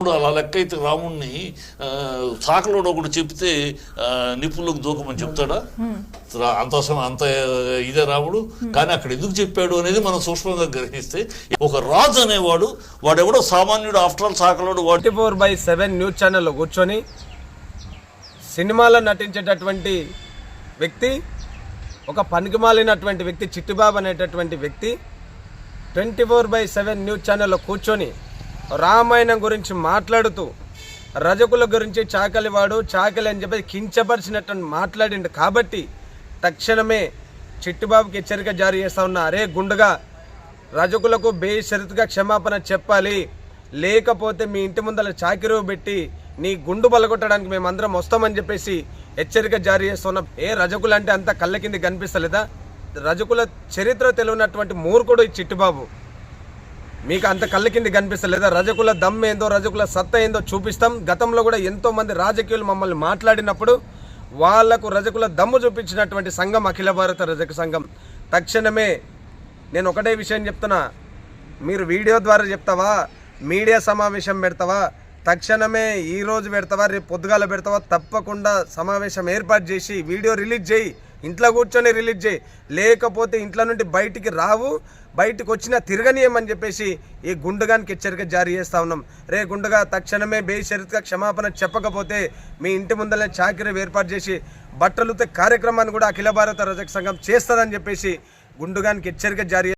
ఇప్పుడు అలా లెక్క అయితే రాముణ్ణి ఆ, ఒకడు చెప్తే నిపుణులకు నిప్పుల్లోకి దూకమని చెప్తాడా? అంత అంత ఇదే రాముడు. కానీ అక్కడ ఎందుకు చెప్పాడు అనేది మనం సూక్ష్మంగా గ్రహిస్తే ఒక రాజు అనేవాడు వాడెవడో సామాన్యుడు after all సాకలోడు twenty four by seven news ఛానల్లో కూర్చొని సినిమాలో నటించేటటువంటి వ్యక్తి ఒక పనికిమాలినటువంటి వ్యక్తి చిట్టుబాబు అనేటటువంటి వ్యక్తి twenty four by seven news ఛానల్లో కూర్చొని రామాయణం గురించి మాట్లాడుతూ రజకుల గురించి చాకలివాడు చాకలి అని చెప్పి కించపరిచినట్టు మాట్లాడిండు. కాబట్టి తక్షణమే చిట్టుబాబుకి హెచ్చరిక జారీ చేస్తా ఉన్నా. అరే గుండుగా రజకులకు బేషరతుగా క్షమాపణ చెప్పాలి. లేకపోతే మీ ఇంటి ముందర చాకిరువు పెట్టి నీ గుండు బలగొట్టడానికి మేమందరం వస్తామని చెప్పేసి హెచ్చరిక జారీ చేస్తున్నాం ఏ రజకులు అంటే అంత కళ్ళ కింద కనిపిస్తలేదా? రజకుల చరిత్ర తెలియనటువంటి మూర్ఖుడు ఈ చిట్టుబాబు. మీకు అంత కళ్ళ కింద కనిపిస్తలేదా రజకుల దమ్ ఏందో రజకుల సత్త ఏందో చూపిస్తాం. గతంలో కూడా ఎంతో మంది రాజకీయులు మమ్మల్ని మాట్లాడినప్పుడు వాళ్ళకు రజకుల దమ్ము చూపించినటువంటి సంఘం అఖిల భారత రజక సంఘం. తక్షణమే నేను ఒకటే విషయం చెప్తున్నా. మీరు వీడియో ద్వారా చెప్తావా? మీడియా సమావేశం పెడతావా? తక్షణమే ఈ రోజు పెడతావా రేపు పొద్దుగాల పెడతావా? తప్పకుండా సమావేశం ఏర్పాటు చేసి వీడియో రిలీజ్ చేయి. ఇంట్లో కూర్చొని రిలీజ్ చేయి. లేకపోతే ఇంట్లో నుండి బయటికి రావు. బయటకు వచ్చినా తిరగనీయమని చెప్పేసి ఈ గుండగానికి హెచ్చరిక జారీ చేస్తా ఉన్నాం. రే గుండగా తక్షణమే బేషరతుగా క్షమాపణ చెప్పకపోతే మీ ఇంటి ముందరనే చాకరీ ఏర్పాటు చేసి బట్టలుతే కార్యక్రమాన్ని కూడా అఖిల భారత రజక సంఘం చేస్తుందని చెప్పేసి గుండుగానికి హెచ్చరిక జారీ